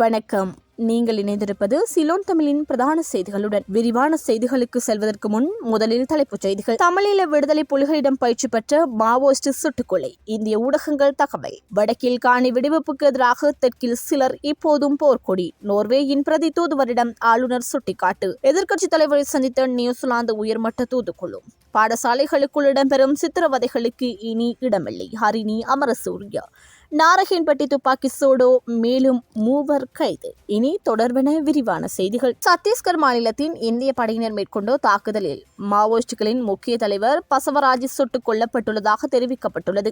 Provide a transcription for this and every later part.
வணக்கம். நீங்கள் இணைந்திருப்பது சிலோன் தமிழின் பிரதான செய்திகளுடன். விரிவான செய்திகளுக்கு செல்வதற்கு முன் முதலில் தலைப்புச் செய்திகள். தமிழீழ விடுதலை புலிகளிடம் பயிற்சி பெற்ற மாவோயிஸ்ட் சுட்டுக்கொலை. இந்திய ஊடகங்கள் தகவல். வடக்கில் காணி விடுவிப்புக்கு எதிராக தெற்கில் சிலர் இப்போதும் போர்க்கொடி. நோர்வேயின் பிரதி தூதுவரிடம் ஆளுநர் சுட்டிக்காட்டு. எதிர்க்கட்சித் தலைவரை சந்தித்த நியூசிலாந்து உயர்மட்ட தூதுக்குழு. பாடசாலைகளுக்குள் இடம்பெறும் சித்திரவதைகளுக்கு இனி இடமில்லை. ஹரிணி அமரசூரிய. நாரகின்பட்டி துப்பாக்கி சூடோ மேலும் மூவர் கைது. இனி தொடர்பென விரிவான செய்திகள். சத்தீஸ்கர் மாநிலத்தின் இந்திய படையினர் மேற்கொண்ட தாக்குதலில் மாவோயிஸ்டுகளின் முக்கிய தலைவர் பசவராஜ் சுட்டுக் கொல்லப்பட்டுள்ளதாக தெரிவிக்கப்பட்டுள்ளது.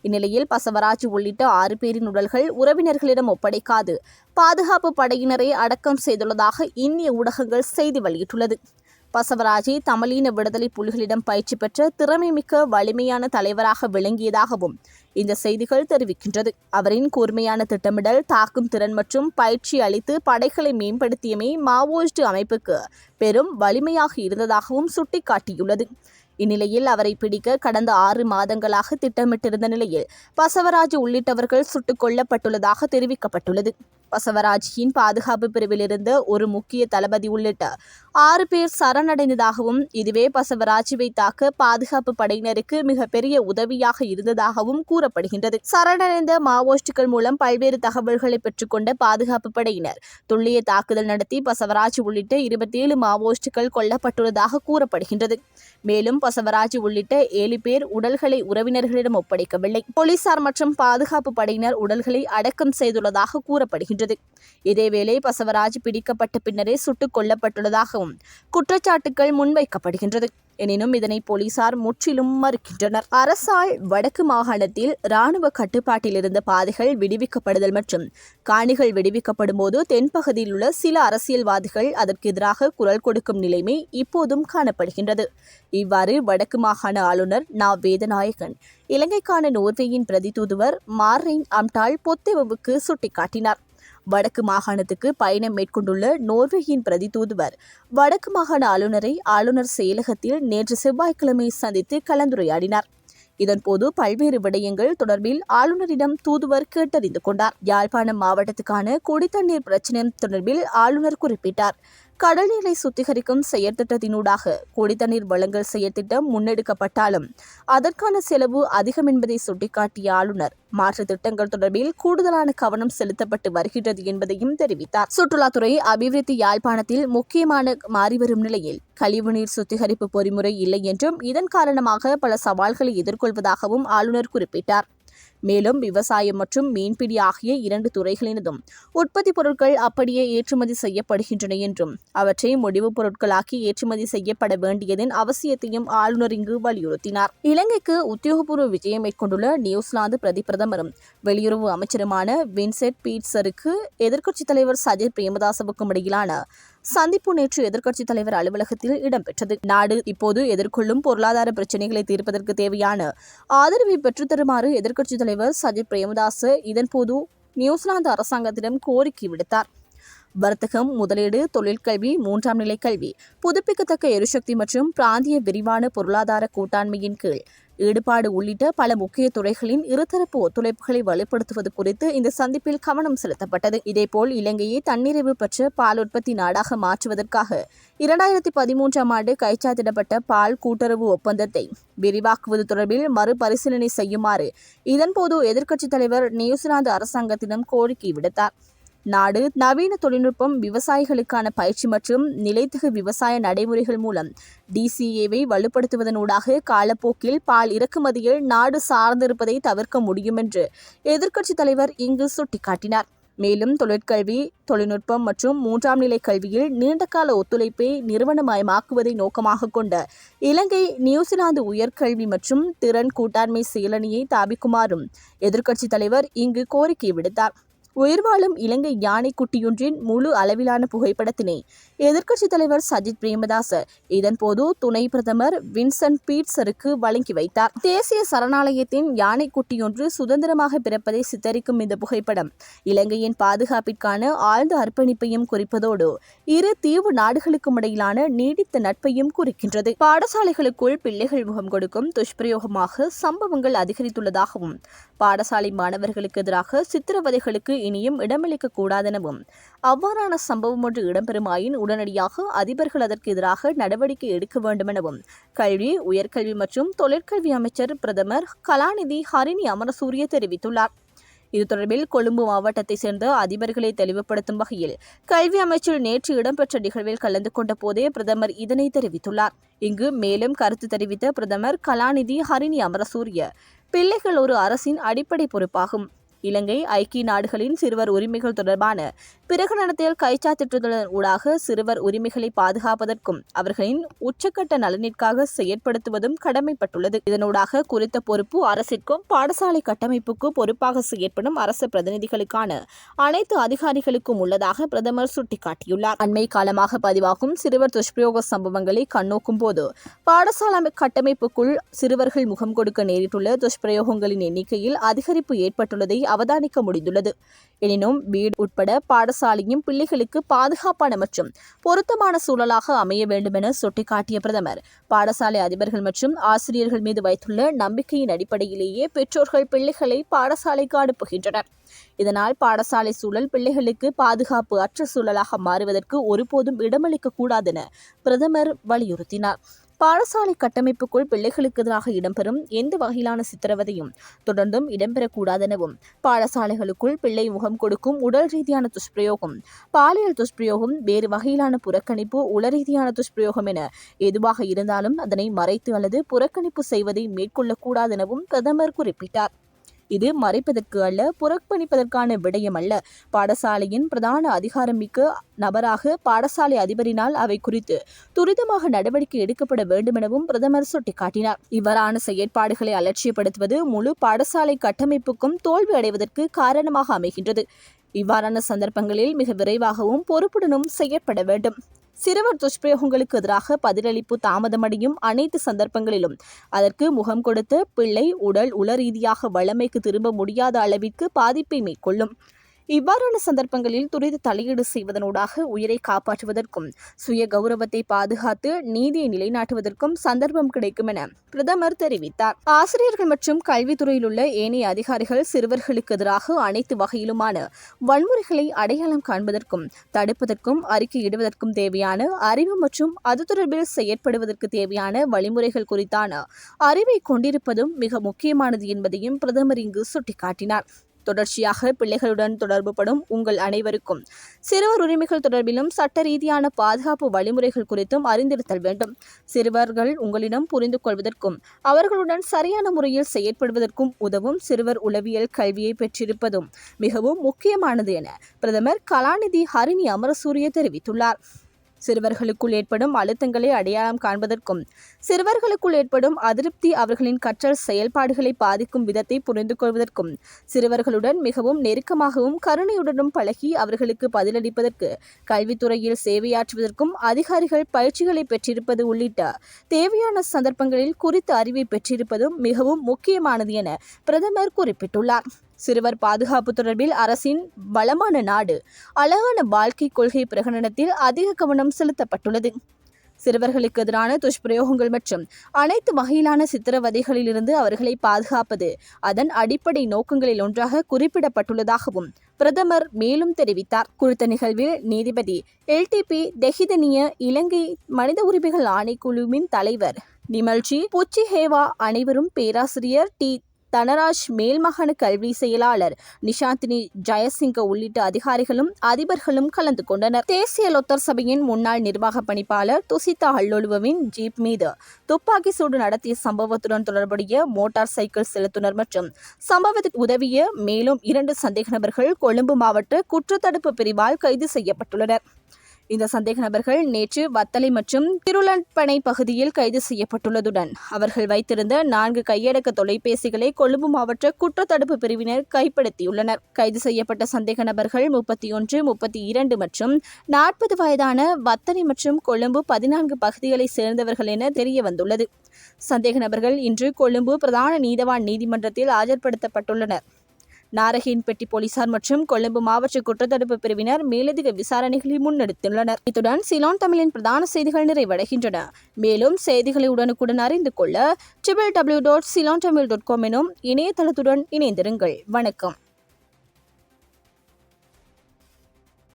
இந்நிலையில் பசவராஜ் உள்ளிட்ட ஆறு பேரின் உடல்கள் உறவினர்களிடம் ஒப்படைக்காது பாதுகாப்பு படையினரை அடக்கம் செய்துள்ளதாக இந்திய ஊடகங்கள் செய்தி வெளியிட்டுள்ளது. பசவராஜே தமிழீன விடுதலை புலிகளிடம் பயிற்சி பெற்ற திறமைமிக்க வலிமையான தலைவராக விளங்கியதாகவும் இந்த செய்திகள் தெரிவிக்கின்றது. அவரின் கூர்மையான திட்டமிடல் தாக்கும் திறன் மற்றும் பயிற்சி அளித்து படைகளை மேம்படுத்தியமை மாவோயிஸ்ட் அமைப்புக்கு பெரும் வலிமையாக இருந்ததாகவும் சுட்டிக்காட்டியுள்ளது. இந்நிலையில் அவரை பிடிக்க கடந்த ஆறு மாதங்களாக திட்டமிட்டிருந்த நிலையில் பசவராஜ் உள்ளிட்டவர்கள் சுட்டுக் கொல்லப்பட்டுள்ளதாக தெரிவிக்கப்பட்டுள்ளது. பசவராஜியின் பாதுகாப்பு பிரிவிலிருந்து ஒரு முக்கிய தளபதி உள்ளிட்ட ஆறு பேர் சரணடைந்ததாகவும் இதுவே பசவராஜுவை தாக்க பாதுகாப்பு படையினருக்கு மிகப்பெரிய உதவியாக இருந்ததாகவும் கூறப்படுகின்றது. சரணடைந்த மாவோயிஸ்டுகள் மூலம் பல்வேறு தகவல்களை பெற்றுக்கொண்ட பாதுகாப்பு படையினர் துல்லிய தாக்குதல் நடத்தி பசவராஜ் உள்ளிட்ட இருபத்தி ஏழு மாவோயிஸ்டுகள் கொல்லப்பட்டுள்ளதாக கூறப்படுகின்றது. மேலும் பசவராஜ் உள்ளிட்ட ஏழு பேர் உடல்களை உறவினர்களிடம் ஒப்படைக்கவில்லை. போலீசார் மற்றும் பாதுகாப்பு படையினர் உடல்களை அடக்கம் செய்துள்ளதாக கூறப்படுகின்றது. இதேவேளை பசவராஜ் பிடிக்கப்பட்ட பின்னரே சுட்டுக் கொல்லப்பட்டுள்ளதாகவும் குற்றச்சாட்டுகள் முன்வைக்கப்படுகின்றது. எனினும் இதனை போலீசார் முற்றிலும் மறுக்கின்றனர். அரசால் வடக்கு மாகாணத்தில் இராணுவ கட்டுப்பாட்டில் இருந்த பாதைகள் விடுவிக்கப்படுதல் மற்றும் காணிகள் விடுவிக்கப்படும் போது தென்பகுதியில் உள்ள சில அரசியல்வாதிகள் அதற்கு எதிராக குரல் கொடுக்கும் நிலைமை இப்போதும் காணப்படுகின்றது. இவ்வாறு வடக்கு மாகாண ஆளுநர் நா. வேதநாயகன் இலங்கைக்கான நோர்வேயின் பிரதி தூதுவர் மார்ரைன் அம்டால் பொத்தேவுக்கு சுட்டிக்காட்டினார். வடக்கு மாகாணத்துக்கு பயணம் மேற்கொண்டுள்ள நோர்வேயின் பிரதி தூதுவர். வடக்கு மாகாண ஆளுநரை ஆளுநர் செயலகத்தில் நேற்று செவ்வாய்க்கிழமை சந்தித்து கலந்துரையாடினார். இதன்போது பல்வேறு விடயங்கள் தொடர்பில் ஆளுநரிடம் தூதுவர் கேட்டறிந்து கொண்டார். யாழ்ப்பாணம் மாவட்டத்துக்கான குடித்தண்ணீர் பிரச்சினை தொடர்பில் ஆளுநர் குறிப்பிட்டார். கடல்நீரை சுத்திகரிக்கும் செயற்திட்டத்தினூடாக குடித்தண்ணீர் வழங்கல் செயற்திட்டம் முன்னெடுக்கப்பட்டாலும் அதற்கான செலவு அதிகம் என்பதை சுட்டிக்காட்டிய ஆளுநர். மாற்று திட்டங்கள் தொடர்பில் கூடுதலான கவனம் செலுத்தப்பட்டு வருகின்றது என்பதையும் தெரிவித்தார். சுற்றுலாத்துறை அபிவிருத்தி யாழ்ப்பாணத்தில் முக்கியமான மாறிவரும் நிலையில் கழிவுநீர் சுத்திகரிப்பு பொறிமுறை இல்லை என்றும் இதன் காரணமாக பல சவால்களை எதிர்கொள்வதாகவும் ஆளுநர் குறிப்பிட்டார். மேலும் விவசாயம் மற்றும் மீன்பிடி ஆகிய இரண்டு துறைகளினதும் உற்பத்தி பொருட்கள் அப்படியே ஏற்றுமதி செய்யப்படுகின்றன என்றும் அவற்றை முடிவுப் பொருட்களாக்கி ஏற்றுமதி செய்யப்பட வேண்டியதன் அவசியத்தையும் ஆளுநர் இங்கு வலியுறுத்தினார். இலங்கைக்கு உத்தியோகபூர்வ விஜயம் மேற்கொண்டுள்ள நியூசிலாந்து பிரதி பிரதமரும் வெளியுறவு அமைச்சருமான வின்செட் பீட்சருக்கு எதிர்க்கட்சித் தலைவர் சஜித் பிரேமதாசவுக்கும் இடையிலான சந்திப்பு நேற்று எதிர்க்கட்சித் தலைவர் அலுவலகத்தில் இடம்பெற்றது. நாடு இப்போது எதிர்கொள்ளும் பொருளாதார பிரச்சினைகளை தீர்ப்பதற்கு தேவையான ஆதரவை பெற்றுத்தருமாறு எதிர்க்கட்சித் தலைவர் சஜித் இதன் இதன்போது நியூசிலாந்து அரசாங்கத்திடம் கோரிக்கை விடுத்தார். வர்த்தகம் முதலீடு தொழிற்கல்வி மூன்றாம் நிலை கல்வி புதுப்பிக்கத்தக்க எரிசக்தி மற்றும் பிராந்திய விரிவான பொருளாதார கூட்டாண்மையின் கீழ் ஈடுபாடு உள்ளிட்ட பல முக்கிய துறைகளின் இருதரப்பு ஒத்துழைப்புகளை வலுப்படுத்துவது குறித்து இந்த சந்திப்பில் கவனம் செலுத்தப்பட்டது. இதேபோல் இலங்கையை தன்னிறைவு பெற்ற பால் உற்பத்தி நாடாக மாற்றுவதற்காக இரண்டாயிரத்தி பதிமூன்றாம் ஆண்டு கைச்சாத்திடப்பட்ட பால் கூட்டுறவு ஒப்பந்தத்தை விரிவாக்குவது தொடர்பில் மறுபரிசீலனை செய்யுமாறு இதன்போது எதிர்க்கட்சித் தலைவர் நியூசிலாந்து அரசாங்கத்திடம் கோரிக்கை விடுத்தார். நாடு நவீன தொழில்நுட்பம் விவசாயிகளுக்கான பயிற்சி மற்றும் நிலைத்தகு விவசாய நடைமுறைகள் மூலம் டிசிஏவை வலுப்படுத்துவதனூடாக காலப்போக்கில் பால் இறக்குமதியில் நாடு சார்ந்திருப்பதை தவிர்க்க முடியும் என்று எதிர்க்கட்சித் தலைவர் இங்கு சுட்டிக்காட்டினார். மேலும் தொழிற்கல்வி தொழில்நுட்பம் மற்றும் மூன்றாம் நிலை கல்வியில் நீண்டகால ஒத்துழைப்பை நிறுவனமயமாக்குவதை நோக்கமாக கொண்ட இலங்கை நியூசிலாந்து உயர்கல்வி மற்றும் திறன் கூட்டாண்மை செயலணியை தாபிக்குமாறும் எதிர்க்கட்சித் தலைவர் இங்கு கோரிக்கை விடுத்தார். உயிர்வாழும் இலங்கை யானை குட்டியொன்றின் முழு அளவிலான புகைப்படத்தினை எதிர்க்கட்சித் தலைவர் சஜித் பிரேமதாச இதன்போது துணை பிரதமர் வின்சென்ட் பீட்சருக்கு வழங்கி வைத்தார். தேசிய சரணாலயத்தின் யானை குட்டியொன்று சுதந்திரமாக பிறப்பதை சித்தரிக்கும் இந்த புகைப்படம் இலங்கையின் பாதுகாப்பிற்கான ஆழ்ந்த அர்ப்பணிப்பையும் குறிப்பதோடு இரு தீவு நாடுகளுக்கும் இடையிலான நீடித்த நட்பையும் குறிக்கின்றது. பாடசாலைகளுக்குள் பிள்ளைகள் முகம் கொடுக்கும் துஷ்பிரயோகமாக சம்பவங்கள் அதிகரித்துள்ளதாகவும் பாடசாலை மாணவர்களுக்கு எதிராக சித்திரவதைகளுக்கு இனியும் இடமளிக்க கூடாதெனவும். அவ்வாறான சம்பவம் ஒன்று இடம்பெறுமாயின் உடனடியாக அதிபர்கள் அதற்கு எதிராக நடவடிக்கை எடுக்க வேண்டுமெனவும் கல்வி உயர்கல்வி மற்றும் தொழிற்கல்வி அமைச்சர் பிரதமர் கலாநிதி ஹரிணி அமரசூரிய தெரிவித்துள்ளார். இது தொடர்பில் கொழும்பு மாவட்டத்தைச் சேர்ந்த அதிபர்களை தெளிவுபடுத்தும் வகையில் கல்வி அமைச்சர் நேற்று இடம்பெற்ற நிகழ்வில் கலந்து கொண்ட போதே பிரதமர் இதனை தெரிவித்துள்ளார். இங்கு மேலும் கருத்து தெரிவித்த பிரதமர் கலாநிதி ஹரிணி அமரசூரிய பிள்ளைகள் ஒரு அரசின் அடிப்படை பொறுப்பாகும். இலங்கை ஐக்கிய நாடுகளின் சிறுவர் உரிமைகள் தொடர்பான பிரகடனத்தில் திட்டத்துடன் ஊடாக சிறுவர் உரிமைகளை பாதுகாப்பதற்கும் அவர்களின் உச்சக்கட்ட நலனிற்காக செயற்படுத்துவதும் கடமைப்பட்டுள்ளது. இதனூடாக குறித்த பொறுப்பு அரசிற்கும் பாடசாலை கட்டமைப்புக்கும் பொறுப்பாக செயற்படும் அரசு பிரதிநிதிகளுக்கான அனைத்து அதிகாரிகளுக்கும் உள்ளதாக பிரதமர் சுட்டிக்காட்டியுள்ளார். அண்மை காலமாக பதிவாகும் சிறுவர் துஷ்பிரயோக சம்பவங்களை கண்ணோக்கும் போது பாடசாலை கட்டமைப்புக்குள் சிறுவர்கள் முகம் கொடுக்க நேரிட்டுள்ள துஷ்பிரயோகங்களின் எண்ணிக்கையில் அதிகரிப்பு ஏற்பட்டுள்ளதை அவதானிக்க முடிந்துள்ளது. எனினும் வீடு உட்பட பாடசாலையும் பிள்ளைகளுக்கு பாதுகாப்பான மற்றும் பொருத்தமான சூழலாக அமைய வேண்டுமென சுட்டிக்காட்டிய பிரதமர் பாடசாலை அதிபர்கள் மற்றும் ஆசிரியர்கள் மீது வைத்துள்ள நம்பிக்கையின் அடிப்படையிலேயே பெற்றோர்கள் பிள்ளைகளை பாடசாலைக்கு அனுப்புகின்றனர் இதனால் பாடசாலை சூழல் பிள்ளைகளுக்கு பாதுகாப்பு அற்ற சூழலாக மாறுவதற்கு ஒருபோதும் இடமளிக்க கூடாதென பிரதமர் வலியுறுத்தினார். பாடசாலை கட்டமைப்புக்குள் பிள்ளைகளுக்கு எதிராக இடம்பெறும் எந்த வகையிலான சித்திரவதையும் தொடர்ந்தும் இடம்பெறக்கூடாதெனவும் பாடசாலைகளுக்குள் பிள்ளை முகம் கொடுக்கும் உடல் ரீதியான துஷ்பிரயோகம் பாலியல் துஷ்பிரயோகம் வேறு வகையிலான புறக்கணிப்பு உள ரீதியான துஷ்பிரயோகம் என எதுவாக இருந்தாலும் அதனை மறைத்து அல்லது புறக்கணிப்பு செய்வதை மேற்கொள்ளக்கூடாதெனவும் பிரதமர் குறிப்பிட்டார். இது மறைப்பதற்கு அல்ல புறக்கணிப்பதற்கான விடயம் அல்ல. பாடசாலையின் பிரதான அதிகாரமிக்க நபராக பாடசாலை அதிபரினால் அவை குறித்து துரிதமாக நடவடிக்கை எடுக்கப்பட வேண்டுமெனவும் பிரதமர் சுட்டிக்காட்டினார். இவ்வாறான செயற்பாடுகளை அலட்சியப்படுத்துவது முழு பாடசாலை கட்டமைப்புக்கும் தோல்வி அடைவதற்கு காரணமாக அமைகின்றது. இவ்வாறான சந்தர்ப்பங்களில் மிக விரைவாகவும் பொறுப்புடனும் செயற்பட வேண்டும். சிறுவர் துஷ்பிரயோகங்களுக்கு எதிராக பதிலளிப்பு தாமதமடையும் அனைத்து சந்தர்ப்பங்களிலும். அதற்கு முகம் கொடுத்து பிள்ளை உடல் உள ரீதியாக வளமைக்கு திரும்ப முடியாத அளவிற்கு பாதிப்பை மேற்கொள்ளும். இவ்வாறான சந்தர்ப்பங்களில் துரித தலையீடு செய்வதனூடாக உயிரை காப்பாற்றுவதற்கும் சுய கௌரவத்தை பாதுகாத்து நீதியை நிலைநாட்டுவதற்கும் சந்தர்ப்பம் கிடைக்கும் என பிரதமர் தெரிவித்தார். ஆசிரியர்கள் மற்றும் கல்வித்துறையில் உள்ள ஏனைய அதிகாரிகள் சிறுவர்களுக்கு எதிராக அனைத்து வகையிலுமான வன்முறைகளை அடையாளம் காண்பதற்கும் தடுப்பதற்கும் அறிக்கையிடுவதற்கும் தேவையான அறிவு மற்றும் அது தொடர்பில் செயற்படுவதற்கு தேவையான வழிமுறைகள் குறித்தான அறிவை கொண்டிருப்பதும் மிக முக்கியமானது என்பதையும் பிரதமர் இங்கு சுட்டிக்காட்டினார். தொடர்ச்சியாக பிள்ளைகளுடன் தொடர்புபடும் உங்கள் அனைவருக்கும். சிறுவர் உரிமைகள் தொடர்பிலும் சட்ட ரீதியான பாதுகாப்பு வழிமுறைகள் குறித்தும் அறிந்திருத்தல் வேண்டும். சிறுவர்கள் உங்களிடம் புரிந்து கொள்வதற்கும் அவர்களுடன் சரியான முறையில் செயற்படுவதற்கும் உதவும் சிறுவர் உளவியல் கல்வியை பெற்றிருப்பதும் மிகவும் முக்கியமானது என பிரதமர் கலாநிதி ஹரிணி அமரசூரிய தெரிவித்துள்ளார். சிறுவர்களுக்குள் ஏற்படும் அழுத்தங்களை அடையாளம் காண்பதற்கும் சிறுவர்களுக்குள் ஏற்படும் அதிருப்தி அவர்களின் கற்றல் செயல்பாடுகளை பாதிக்கும் விதத்தை புரிந்து கொள்வதற்கும் சிறுவர்களுடன் மிகவும் நெருக்கமாகவும் கருணையுடனும் பழகி அவர்களுக்கு பதிலளிப்பதற்கு கல்வித்துறையில் சேவையாற்றுவதற்கும் அதிகாரிகள் பயிற்சிகளை பெற்றிருப்பது உள்ளிட்ட தேவையான சந்தர்ப்பங்களில் குறித்த அறிவை பெற்றிருப்பதும் மிகவும் முக்கியமானது என பிரதமர் குறிப்பிட்டுள்ளார். சிறுவர் பாதுகாப்பு தொடர்பில் அரசின் வளமான நாடு அழகான வாழ்க்கை கொள்கை பிரகடனத்தில் அதிக கவனம் செலுத்தப்பட்டுள்ளது. சிறுவர்களுக்கு எதிரான துஷ்பிரயோகங்கள் மற்றும் அனைத்து வகையிலான சித்திரவதைகளிலிருந்து அவர்களை பாதுகாப்பது அதன் அடிப்படை நோக்கங்களில் ஒன்றாக குறிப்பிடப்பட்டுள்ளதாகவும் பிரதமர் மேலும் தெரிவித்தார். குறித்த நிகழ்வில் நீதிபதி எல்டிபி தெஹிதனிய இலங்கை மனித உரிமைகள் ஆணைக்குழுவின் தலைவர் நிமல்ஜி புச்சிஹேவா அனைவரும் பேராசிரியர் டி. தனராஜ் மேல்மகன கல்வி செயலாளர் நிஷாந்தினி ஜெயசிங்க உள்ளிட்ட அதிகாரிகளும் அதிபர்களும் கலந்து கொண்டனர். தேசிய லொத்தர் சபையின் முன்னாள் நிர்வாக பணிப்பாளர் துசிதா ஹல்லொலுவவின் ஜீப் மீது துப்பாக்கி சூடு நடத்திய சம்பவத்துடன் தொடர்புடைய மோட்டார் சைக்கிள் செலுத்துனர் மற்றும் சம்பவத்துக்கு உதவிய மேலும் இரண்டு சந்தேக நபர்கள் கொழும்பு மாவட்ட குற்றத்தடுப்பு பிரிவால் கைது செய்யப்பட்டுள்ளனர். இந்த சந்தேக நபர்கள் நேற்று வத்தலை மற்றும் திருளன்பனை பகுதியில் கைது செய்யப்பட்டுள்ளதுடன் அவர்கள் வைத்திருந்த நான்கு கையடக்க தொலைபேசிகளை கொழும்பு மாவட்ட குற்றத்தடுப்பு பிரிவினர் கைப்படுத்தியுள்ளனர். கைது செய்யப்பட்ட சந்தேக நபர்கள் முப்பத்தி ஒன்று முப்பத்தி இரண்டு மற்றும் நாற்பது வயதான வத்தனை மற்றும் கொழும்பு பதினான்கு பகுதிகளைச் சேர்ந்தவர்கள் என தெரிய வந்துள்ளது சந்தேக நபர்கள் இன்று கொழும்பு பிரதான நீதவான் நீதிமன்றத்தில் ஆஜர்படுத்தப்பட்டுள்ளனர். நாரகின் பெட்டி போலீசார் மற்றும் கொழும்பு மாவட்ட குற்றத்தடுப்பு பிரிவினர் மேலதிக விசாரணைகளை முன்னெடுத்துள்ளனர். இத்துடன் சிலோன் தமிழின் பிரதான செய்திகள் நிறைவடைகின்றன. மேலும் செய்திகளை உடனுக்குடன் அறிந்து கொள்ள triple W dot Ceylon Tamil dot com எனும் இணையதளத்துடன் இணைந்திருங்கள். வணக்கம்.